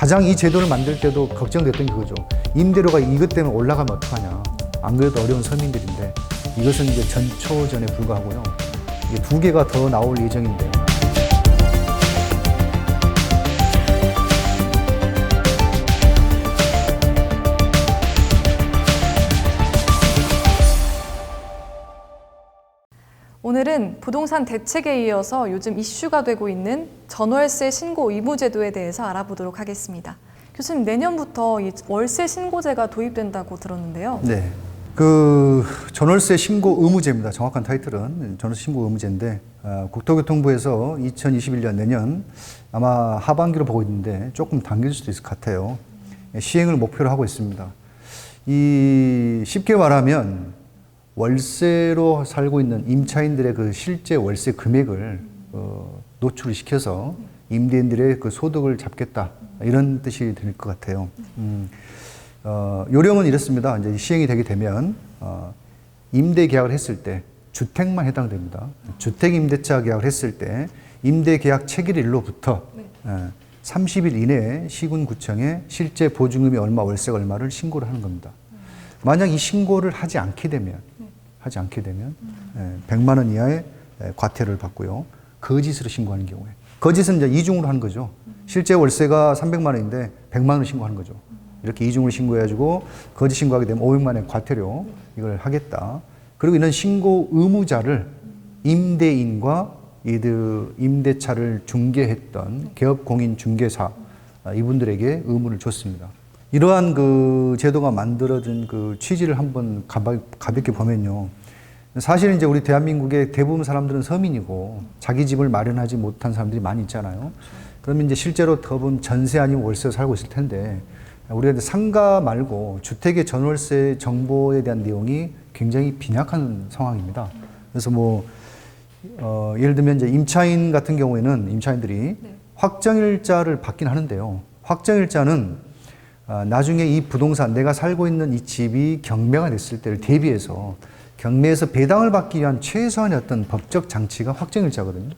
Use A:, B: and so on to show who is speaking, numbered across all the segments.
A: 가장 이 제도를 만들 때도 걱정됐던 게 그거죠. 임대료가 이것 때문에 올라가면 어떡하냐. 안 그래도 어려운 서민들인데 이것은 이제 전초전에 불과하고요. 이게 두 개가 더 나올 예정인데요.
B: 오늘은 부동산 대책에 이어서 요즘 이슈가 되고 있는 전월세 신고 의무 제도에 대해서 알아보도록 하겠습니다. 교수님 내년부터 이 월세 신고제가 도입된다고 들었는데요.
A: 네. 그 전월세 신고 의무제입니다. 정확한 타이틀은 전월세 신고 의무제인데 어, 국토교통부에서 2021년 내년 아마 하반기로 보고 있는데 조금 당길 수도 있을 것 같아요. 시행을 목표로 하고 있습니다. 이 쉽게 말하면 월세로 살고 있는 임차인들의 그 실제 월세 금액을 어, 노출을 시켜서 임대인들의 그 소득을 잡겠다 이런 뜻이 될 것 같아요. 음, 어, 요령은 이렇습니다. 이제 시행이 되게 되면 어, 임대 계약을 했을 때 주택만 해당됩니다. 주택 임대차 계약을 했을 때 임대 계약 체결일로부터 예, 30일 이내에 시군구청에 실제 보증금이 얼마, 월세가 얼마를 신고를 하는 겁니다. 만약 이 신고를 하지 않게 되면 하지 않게 되면 예, 100만 원 이하의 예, 과태료를 받고요. 거짓으로 신고하는 경우에 거짓은 이제 이중으로 하는 거죠. 실제 월세가 300만 원인데 100만 원 신고하는 거죠. 이렇게 이중으로 신고해가지고 거짓 신고하게 되면 500만 원의 과태료 이걸 하겠다. 그리고 이런 신고 의무자를 임대인과 이들 임대차를 중개했던 개업 공인 중개사 아, 이분들에게 의무를 줬습니다. 이러한 그 제도가 만들어진 그 취지를 한번 가볍- 가볍게 보면요. 사실 이제 우리 대한민국의 대부분 사람들은 서민이고 자기 집을 마련하지 못한 사람들이 많이 있잖아요. 그러면 이제 실제로 더분 전세 아니면 월세 살고 있을 텐데 우리가 이제 상가 말고 주택의 전월세 정보에 대한 내용이 굉장히 빈약한 상황입니다. 그래서 뭐 어, 예를 들면 이제 임차인 같은 경우에는 임차인들이 확정일자를 받긴 하는데요. 확정일자는 아, 나중에 이 부동산 내가 살고 있는 이 집이 경매가 됐을 때를 대비해서 경매에서 배당을 받기 위한 최소한의 어떤 법적 장치가 확정일자거든요.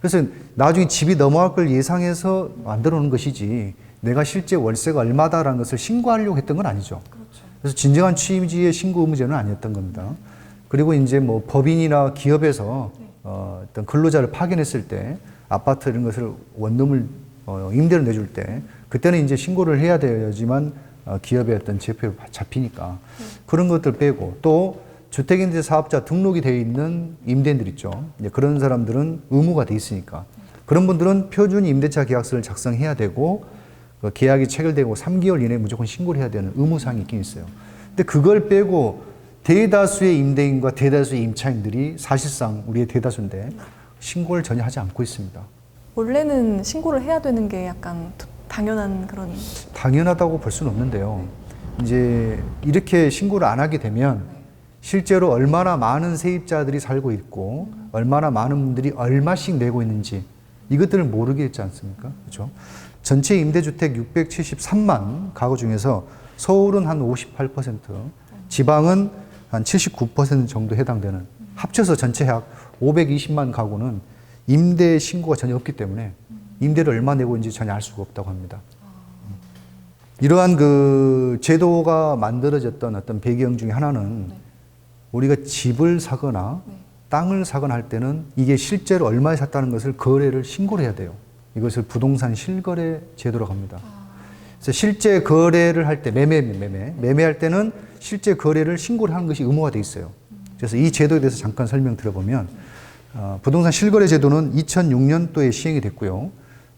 A: 그래서 나중에 집이 넘어갈 걸 예상해서 만들어 놓은 것이지 내가 실제 월세가 얼마다라는 것을 신고하려고 했던 건 아니죠. 그래서 진정한 취지의 신고 의무제는 아니었던 겁니다. 그리고 이제 뭐 법인이나 기업에서 어, 어떤 근로자를 파견했을 때 아파트 이런 것을 원룸을 어, 임대를 내줄 때 그때는 이제 신고를 해야 되지만 어, 기업의 어떤 제표에 잡히니까 그런 것들 빼고 또 주택임대 사업자 등록이 되어 있는 임대인들 있죠. 그런 사람들은 의무가 돼 있으니까 그런 분들은 표준 임대차 계약서를 작성해야 되고 그 계약이 체결되고 3개월 이내에 무조건 신고를 해야 되는 의무사항이 있긴 있어요. 근데 그걸 빼고 대다수의 임대인과 대다수의 임차인들이 사실상 우리의 대다수인데 신고를 전혀 하지 않고 있습니다.
B: 원래는 신고를 해야 되는 게 약간 당연한 그런
A: 당연하다고 볼 수는 없는데요. 이제 이렇게 신고를 안 하게 되면 실제로 얼마나 많은 세입자들이 살고 있고 얼마나 많은 분들이 얼마씩 내고 있는지 이것들을 모르게 했지 않습니까? 그렇죠? 전체 임대주택 673만 가구 중에서 서울은 한 58%, 지방은 한 79% 정도 해당되는 합쳐서 전체 약 520만 가구는 임대 신고가 전혀 없기 때문에 임대를 얼마 내고 있는지 전혀 알 수가 없다고 합니다. 이러한 그 제도가 만들어졌던 어떤 배경 중에 하나는 우리가 집을 사거나 땅을 사거나 할 때는 이게 실제로 얼마에 샀다는 것을 거래를 신고를 해야 돼요. 이것을 부동산 실거래 제도라고 합니다. 그래서 실제 거래를 할 때 매매 매매 매매할 때는 실제 거래를 신고를 하는 것이 의무화 돼 있어요. 그래서 이 제도에 대해서 잠깐 설명 드려보면 어, 부동산 실거래 제도는 2006년도에 시행이 됐고요.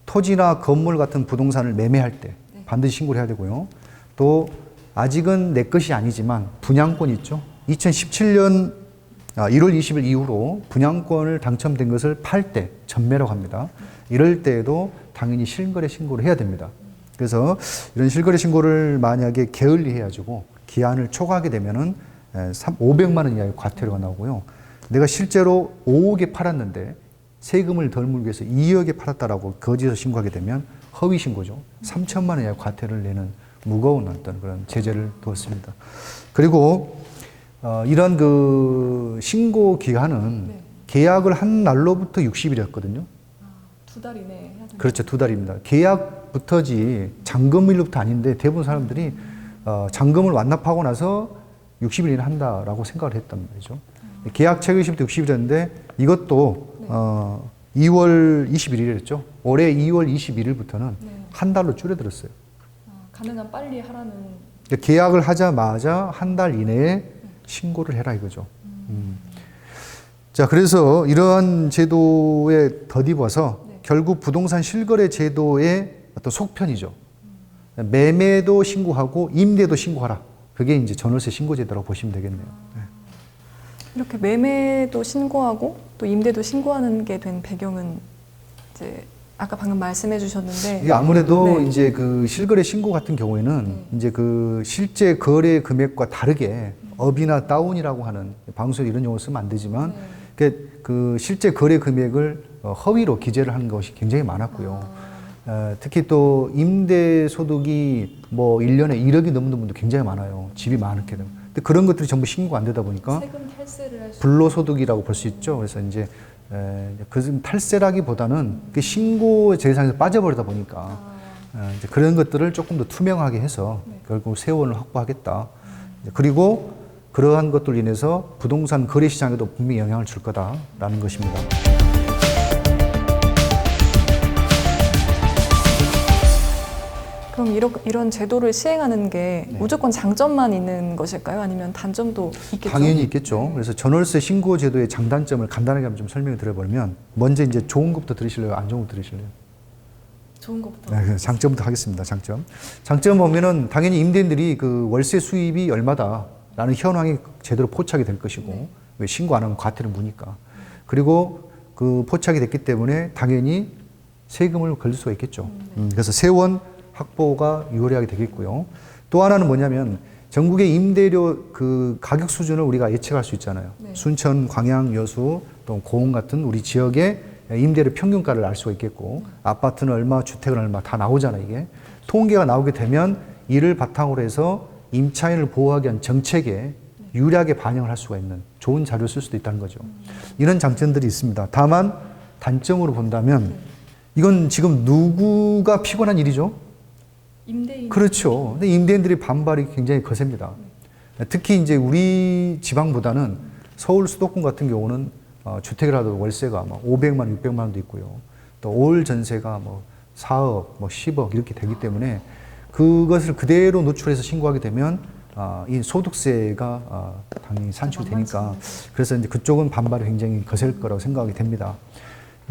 A: 토지나 건물 같은 부동산을 매매할 때 반드시 신고를 해야 되고요. 또 아직은 내 것이 아니지만 분양권 있죠. 2017년 1월 20일 이후로 분양권을 당첨된 것을 팔 때 전매라고 합니다. 이럴 때에도 당연히 실거래 신고를 해야 됩니다. 그래서 이런 실거래 신고를 만약에 게을리 해가지고 기한을 초과하게 되면은 500만 원 이하의 과태료가 나오고요. 내가 실제로 5억에 팔았는데 세금을 덜 물기 위해서 2억에 팔았다라고 거짓으로 신고하게 되면 허위 신고죠. 3천만 원 이하의 과태료를 내는 무거운 어떤 그런 제재를 두었습니다. 그리고 어, 이런 그 신고 기한은 계약을 한 날로부터 60일이었거든요.
B: 두달 이내에 해야 된다.
A: 그렇죠. 두 달입니다. 계약부터지 잔금일로부터 아닌데 대부분 사람들이 어, 잔금을 완납하고 나서 60일 이내 한다라고 생각을 했단 말이죠. 계약 체결 시부터 60일이었는데 이것도
B: 네.
A: 어, 2월 21일이었죠. 올해 2월 21일부터는
B: 네.
A: 한 달로 줄여들었어요.
B: 아, 가능한 빨리 하라는
A: 계약을 하자마자 한 달 이내에 신고를 해라 이거죠. 음. 자, 그래서 이러한 제도에 덧입어서
B: 네.
A: 결국 부동산 실거래 제도의 어떤 속편이죠. 매매도 신고하고 임대도 신고하라. 그게 이제 전월세 신고 제도라고 보시면 되겠네요. 네.
B: 이렇게 매매도 신고하고 또 임대도 신고하는 게 된 배경은 이제 아까 방금 말씀해 주셨는데
A: 이게 아무래도
B: 네.
A: 이제 그 실거래 신고 같은 경우에는
B: 네.
A: 이제 그 실제 거래 금액과 다르게 업이나 다운이라고 하는 방송에 이런 용어 쓰면 안 되지만
B: 네.
A: 그, 그 실제 거래 금액을 어, 허위로 기재를 하는 것이 굉장히 많았고요.
B: 아,
A: 어, 특히 또 임대 소득이 뭐 1년에 1억이 넘는 분도 굉장히 많아요. 집이 많게 되면. 근데 그런 것들이 전부 신고가 안 되다 보니까. 불로소득이라고 볼 수 있죠. 그래서 이제 에, 그 탈세라기보다는 그 신고 대상에서 빠져버리다 보니까
B: 아,
A: 어, 이제 그런 것들을 조금 더 투명하게 해서
B: 네.
A: 결국 세원을 확보하겠다. 이제 그리고 그러한 것들로 인해서 부동산 거래 시장에도 분명히 영향을 줄 거다라는 것입니다.
B: 그럼 이런 이런 제도를 시행하는 게
A: 네.
B: 무조건 장점만 있는 것일까요? 아니면 단점도 있겠죠?
A: 당연히 있겠죠. 그래서 전월세 신고 제도의 장단점을 간단하게 한번 좀 설명을 드려보면 먼저 이제 좋은 것부터 들으실래요? 안 좋은 거 들으실래요?
B: 좋은 것부터.
A: 네, 그 장점부터 하겠습니다. 장점. 장점 보면은 당연히 임대인들이 그 월세 수입이 얼마다 라는 현황이 제대로 포착이 될 것이고
B: 네.
A: 왜 신고 안 하면 과태료 무니까. 그리고 그 포착이 됐기 때문에 당연히 세금을 걸릴 수가 있겠죠. 음, 그래서 세원 확보가 유리하게 되겠고요. 또 하나는 뭐냐면 전국의 임대료 그 가격 수준을 우리가 예측할 수 있잖아요.
B: 네.
A: 순천, 광양, 여수, 또 고흥 같은 우리 지역의 임대료 평균가를 알 수가 있겠고 아파트는 얼마, 주택은 얼마 다 나오잖아요 이게 통계가 나오게 되면 이를 바탕으로 해서 임차인을 보호하기 위한 정책에 유리하게 반영을 할 수가 있는 좋은 자료를 쓸 수도 있다는 거죠. 이런 장점들이 있습니다. 다만 단점으로 본다면 이건 지금 누구가 피곤한 일이죠?
B: 임대인.
A: 그렇죠. 근데 임대인들의 반발이 굉장히 거셉니다. 특히 이제 우리 지방보다는 서울 수도권 같은 경우는 어, 주택이라도 월세가 막 500만 원, 600만 원도 있고요. 또 올 전세가 뭐 4억, 뭐 10억 이렇게 되기 때문에 그것을 그대로 노출해서 신고하게 되면 아, 이 소득세가 아, 당연히 산출되니까 그래서 이제 그쪽은 반발이 굉장히 거셀 거라고 생각이 됩니다.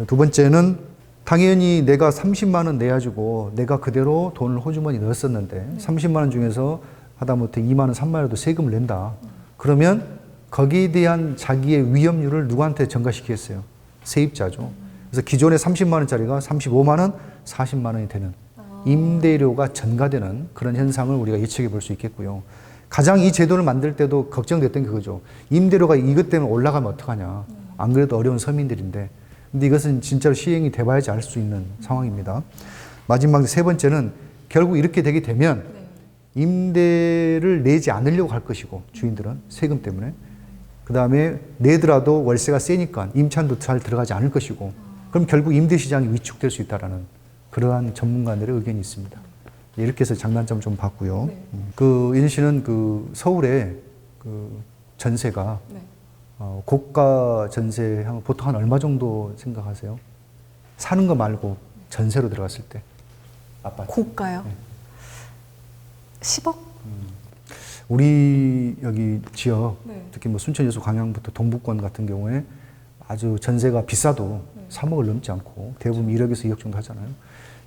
A: 두 번째는 당연히 내가 30만 원 내야지고 내가 그대로 돈을 호주머니 넣었었는데 30만 원 중에서 하다못해 2만 원, 3만 원도 세금을 낸다. 그러면 거기에 대한 자기의 위험률을 누구한테 전가시키겠어요? 세입자죠. 그래서 기존의 30만 원짜리가 35만 원, 40만 원이 되는 임대료가 전가되는 그런 현상을 우리가 예측해 볼 수 있겠고요. 가장 이 제도를 만들 때도 걱정됐던 게 그거죠. 임대료가 이것 때문에 올라가면 어떡하냐. 안 그래도 어려운 서민들인데. 근데 이것은 진짜로 시행이 돼봐야지 알 수 있는 상황입니다. 마지막 세 번째는 결국 이렇게 되게 되면
B: 네.
A: 임대를 내지 않으려고 할 것이고 주인들은 세금 때문에 그 다음에 내더라도 월세가 세니까 임차인도 잘 들어가지 않을 것이고 그럼 결국 임대 시장이 위축될 수 있다라는 그러한 전문가들의 의견이 있습니다. 이렇게 해서 장단점 좀 봤고요.
B: 네.
A: 음, 그 인희 씨는 그 서울에 그 전세가
B: 네.
A: 어, 고가 전세 하면 보통 한 얼마 정도 생각하세요? 사는 거 말고 전세로 들어갔을 때 아파트.
B: 고가요?
A: 네.
B: 10억?
A: 우리 여기 지역
B: 네.
A: 특히 뭐 순천 여수 광양부터 동북권 같은 경우에 아주 전세가 비싸도
B: 네.
A: 3억을 넘지 않고 대부분 1억에서 2억 정도 하잖아요.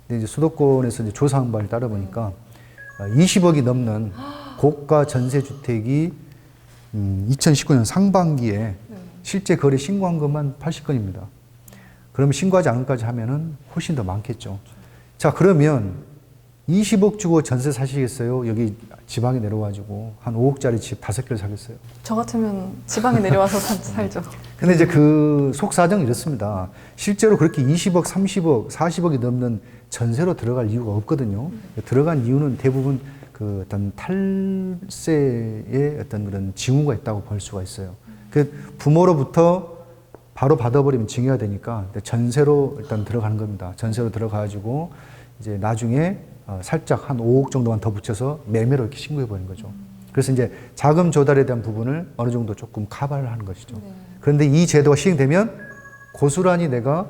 A: 근데 이제 수도권에서 이제 조사한 바를 따라 보니까 어, 20억이 넘는 고가 전세 주택이 음, 2019년 상반기에
B: 네.
A: 실제 거래 신고한 것만 80건입니다. 그러면 신고하지 않은 것까지 하면은 훨씬 더 많겠죠. 자, 그러면 20억 주고 전세 사시겠어요? 여기 지방에 내려와가지고 한 5억짜리 집 다섯 개를 사겠어요?
B: 저 같으면 지방에 내려와서 살- 살죠.
A: 근데 이제 그 속사정이 이렇습니다. 실제로 그렇게 20억, 30억, 40억이 넘는 전세로 들어갈 이유가 없거든요. 들어간 이유는 대부분 그 어떤 탈세의 어떤 그런 징후가 있다고 볼 수가 있어요. 그 부모로부터 바로 받아버리면 징해야 되니까 전세로 일단 들어가는 겁니다. 전세로 들어가가지고 이제 나중에 어, 살짝 한 5억 정도만 더 붙여서 매매로 이렇게 신고해 버리는 거죠. 그래서 이제 자금 조달에 대한 부분을 어느 정도 조금 카바를 하는 것이죠.
B: 네.
A: 그런데 이 제도가 시행되면 고스란히 내가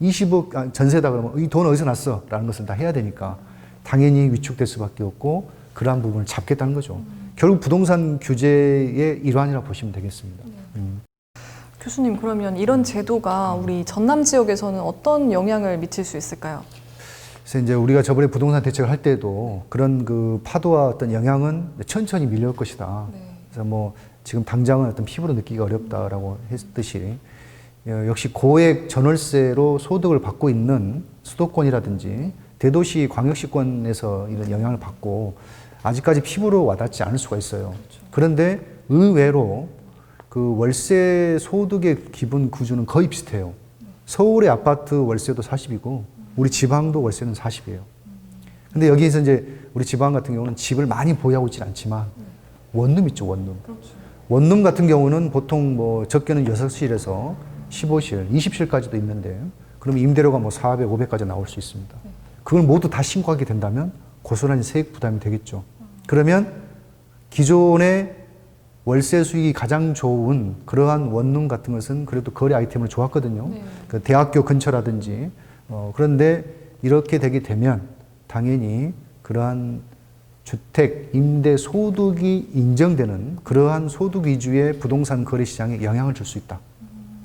A: 20억 아, 전세다 그러면 이 돈 어디서 났어? 라는 것을 다 해야 되니까 당연히 위축될 수밖에 없고 그러한 부분을 잡겠다는 거죠. 결국 부동산 규제의 일환이라 고 보시면 되겠습니다. 음.
B: 교수님 그러면 이런 제도가 우리 전남 지역에서는 어떤 영향을 미칠 수 있을까요?
A: 그래서 이제 우리가 저번에 부동산 대책을 할 때도 그런 그 파도와 어떤 영향은 천천히 밀려올 것이다.
B: 네.
A: 그래서 뭐 지금 당장은 어떤 피부로 느끼기가 어렵다라고 했듯이 어, 역시 고액 전월세로 소득을 받고 있는 수도권이라든지 대도시 광역시권에서 이런 영향을 받고 아직까지 피부로 와닿지 않을 수가 있어요. 그런데 의외로 그 월세 소득의 기본 구조는 거의 비슷해요. 서울의 아파트 월세도 40이고 우리 지방도 월세는 40이에요. 근데 여기에서 이제 우리 지방 같은 경우는 집을 많이 보유하고 있진 않지만 원룸 있죠, 원룸. 원룸 같은 경우는 보통 뭐 적게는 6실에서 15실, 20실까지도 있는데 그럼 임대료가 뭐 400, 500까지 나올 수 있습니다. 그걸 모두 다 신고하게 된다면 고스란히 세액 부담이 되겠죠. 그러면 기존의 월세 수익이 가장 좋은 그러한 원룸 같은 것은 그래도 거래 아이템으로 좋았거든요.
B: 네.
A: 그 대학교 근처라든지 어, 그런데 이렇게 되게 되면 당연히 그러한 주택 임대 소득이 인정되는 그러한 소득 위주의 부동산 거래 시장에 영향을 줄 수 있다.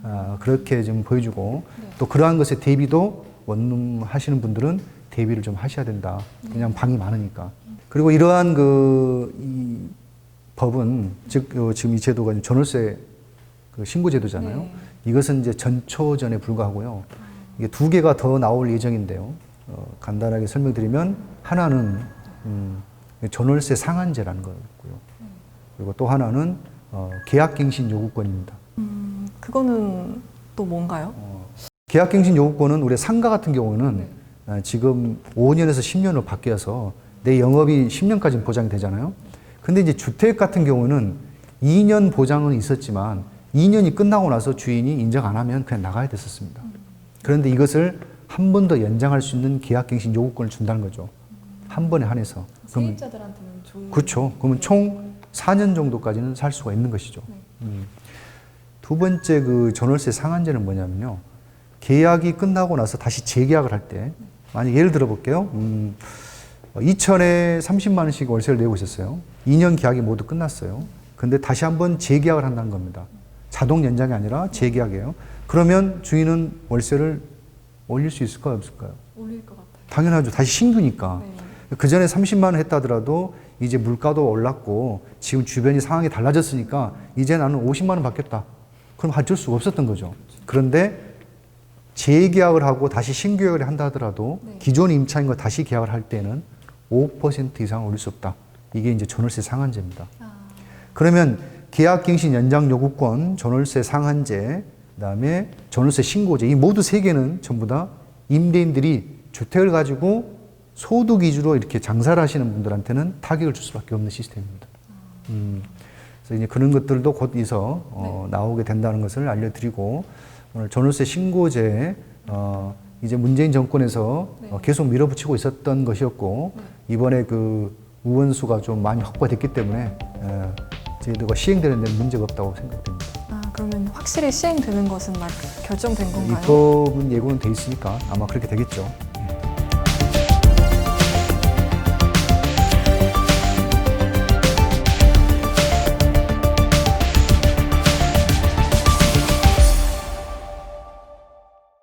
A: 아, 그렇게 좀 보여주고 또 그러한 것에 대비도 원룸 하시는 분들은 대비를 좀 하셔야 된다. 그냥 방이 많으니까. 그리고 이러한 그, 이 법은 즉 어, 지금 이 제도가 전월세 그 신고 제도잖아요.
B: 네.
A: 이것은 이제 전초전에 불과하고요. 이게 두 개가 더 나올 예정인데요. 어, 간단하게 설명드리면 하나는 음, 전월세 상한제라는 거고요. 그리고 또 하나는 어, 계약갱신 요구권입니다.
B: 음, 그거는 또 뭔가요?
A: 계약갱신 요구권은 우리 상가 같은 경우는
B: 네.
A: 어, 지금 5년에서 10년으로 바뀌어서 내 영업이 10년까지는 보장이 되잖아요. 근데 이제 주택 같은 경우는 2년 보장은 있었지만 2년이 끝나고 나서 주인이 인정 안 하면 그냥 나가야 됐었습니다. 그런데 이것을 한 번 더 연장할 수 있는 계약갱신 요구권을 준다는 거죠. 한 번에 한해서.
B: 세입자들한테는 좋은
A: 그렇죠. 그러면 총 4년 정도까지는 살 수가 있는 것이죠. 음. 두 번째 그 전월세 상한제는 뭐냐면요. 계약이 끝나고 나서 다시 재계약을 할 때, 만약 예를 들어 볼게요. 음, 2천에 30만 원씩 월세를 내고 있었어요. 2년 계약이 모두 끝났어요. 근데 다시 한번 재계약을 한다는 겁니다. 자동 연장이 아니라 재계약이에요. 그러면 주인은 월세를 올릴 수 있을까요, 없을까요?
B: 올릴 것 같아요.
A: 당연하죠. 다시 신규니까.
B: 네.
A: 그 전에 30만 원 했다더라도 이제 물가도 올랐고 지금 주변이 상황이 달라졌으니까 이제 나는 50만 원 받겠다. 그럼 어쩔 수가 없었던 거죠. 그런데 재계약을 하고 다시 신규계약을 한다 하더라도
B: 네.
A: 기존 임차인 거 다시 계약을 할 때는 5% 이상 올릴 수 없다. 이게 이제 전월세 상한제입니다.
B: 아,
A: 그러면 계약갱신 연장 요구권, 전월세 상한제, 그다음에 전월세 신고제 이 모두 세 개는 전부 다 임대인들이 주택을 가지고 소득 위주로 이렇게 장사를 하시는 분들한테는 타격을 줄 수밖에 없는 시스템입니다. 음, 그래서 이제 그런 것들도 곧 있어 어, 나오게 된다는 것을 알려드리고 오늘 전월세 신고제 어, 이제 문재인 정권에서
B: 네.
A: 어, 계속 밀어붙이고 있었던 것이었고 이번에 그 의원수가 좀 많이 확보됐기 때문에 에, 제도가 시행되는 데는 문제가 없다고 생각됩니다.
B: 아, 그러면 확실히 시행되는 것은 막 결정된 건가요?
A: 입법은 예고는 돼 있으니까 아마 그렇게 되겠죠.